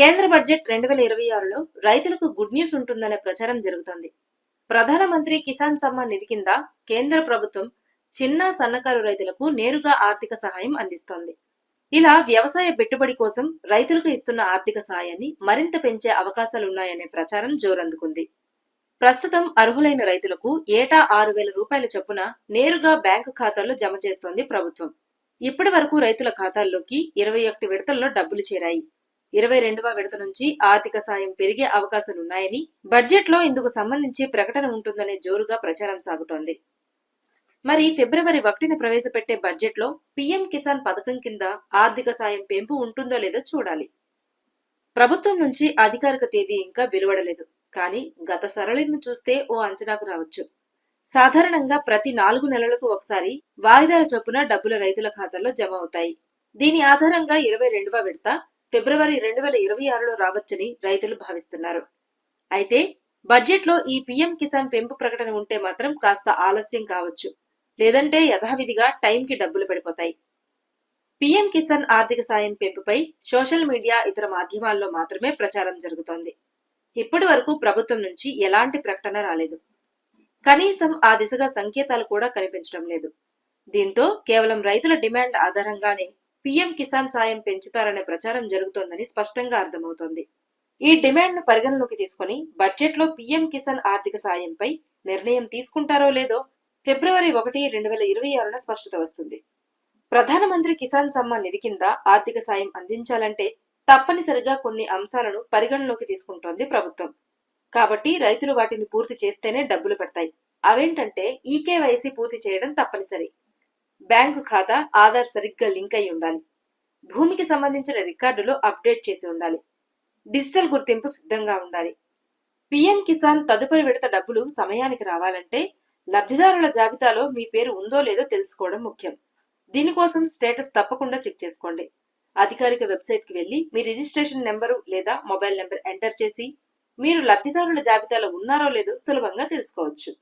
కేంద్ర బడ్జెట్ రెండు వేల ఇరవై ఆరులో రైతులకు గుడ్ న్యూస్ ఉంటుందనే ప్రచారం జరుగుతోంది. ప్రధానమంత్రి కిసాన్ సమ్మాన్ నిధి కింద కేంద్ర ప్రభుత్వం చిన్న సన్నకారు రైతులకు నేరుగా ఆర్థిక సహాయం అందిస్తోంది. ఇలా వ్యవసాయ పెట్టుబడి కోసం రైతులకు ఇస్తున్న ఆర్థిక సహాయాన్ని మరింత పెంచే అవకాశాలున్నాయనే ప్రచారం జోరందుకుంది. ప్రస్తుతం అర్హులైన రైతులకు ఏటా ఆరు వేల రూపాయల చొప్పున నేరుగా బ్యాంకు ఖాతాల్లో జమ చేస్తోంది ప్రభుత్వం. ఇప్పటి వరకు రైతుల ఖాతాల్లోకి ఇరవై ఒకటి విడతల్లో డబ్బులు చేరాయి. ఇరవై రెండవ విడత నుంచి ఆర్థిక సాయం పెరిగే అవకాశాలున్నాయని బడ్జెట్లో ఇందుకు సంబంధించి ప్రకటన ఉంటుందనే జోరుగా ప్రచారం సాగుతోంది. మరి ఫిబ్రవరి ఒకటిన ప్రవేశపెట్టే బడ్జెట్లో పీఎం కిసాన్ పథకం కింద ఆర్థిక సాయం పెంపు ఉంటుందో లేదో చూడాలి. ప్రభుత్వం నుంచి అధికారిక తేదీ ఇంకా వెలువడలేదు. కానీ గత సరళిని చూస్తే ఓ అంచనాకు రావచ్చు. సాధారణంగా ప్రతి నాలుగు నెలలకు ఒకసారి వాయిదాల చొప్పున డబ్బులు రైతుల ఖాతాల్లో జమ అవుతాయి. దీని ఆధారంగా ఇరవై రెండవ విడత ఫిబ్రవరి రెండు వేల ఇరవై ఆరులో రావచ్చని రైతులు భావిస్తున్నారు. అయితే బడ్జెట్లో ఈ పీఎం కిసాన్ పెంపు ప్రకటన ఉంటే మాత్రం కాస్త ఆలస్యం కావచ్చు. లేదంటే యథావిధిగా టైంకి డబ్బులు పడిపోతాయి. పీఎం కిసాన్ ఆర్థిక సాయం పెంపుపై సోషల్ మీడియా ఇతర మాధ్యమాల్లో మాత్రమే ప్రచారం జరుగుతోంది. ఇప్పటి వరకు ప్రభుత్వం నుంచి ఎలాంటి ప్రకటన రాలేదు. కనీసం ఆ దిశగా సంకేతాలు కూడా కనిపించడం లేదు. దీంతో కేవలం రైతుల డిమాండ్ ఆధారంగానే పీఎం కిసాన్ సాయం పెంచుతారనే ప్రచారం జరుగుతోందని స్పష్టంగా అర్థమవుతోంది. ఈ డిమాండ్ను పరిగణలోకి తీసుకుని బడ్జెట్లో పీఎం కిసాన్ ఆర్థిక సాయంపై నిర్ణయం తీసుకుంటారో లేదో ఫిబ్రవరి ఒకటి రెండు వేల ఇరవై ఆరున స్పష్టత వస్తుంది. ప్రధానమంత్రి కిసాన్ సమ్మాన్ నిధి కింద ఆర్థిక సాయం అందించాలంటే తప్పనిసరిగా కొన్ని అంశాలను పరిగణలోకి తీసుకుంటోంది ప్రభుత్వం. కాబట్టి రైతులు వాటిని పూర్తి చేస్తేనే డబ్బులు పెడతాయి. అవేంటంటే ఈకేవైసీ పూర్తి చేయడం తప్పనిసరి. బ్యాంకు ఖాతా ఆధార్ సరిగ్గా లింక్ అయి ఉండాలి. భూమికి సంబంధించిన రికార్డులు అప్డేట్ చేసి ఉండాలి. డిజిటల్ గుర్తింపు సిద్ధంగా ఉండాలి. పిఎం కిసాన్ తదుపరి విడత డబ్బులు సమయానికి రావాలంటే లబ్ధిదారుల జాబితాలో మీ పేరు ఉందో లేదో తెలుసుకోవడం ముఖ్యం. దీనికోసం స్టేటస్ తప్పకుండా చెక్ చేసుకోండి. అధికారిక వెబ్సైట్కి వెళ్ళి మీ రిజిస్ట్రేషన్ నెంబరు లేదా మొబైల్ నెంబర్ ఎంటర్ చేసి మీరు లబ్ధిదారుల జాబితాలో ఉన్నారో లేదో సులభంగా తెలుసుకోవచ్చు.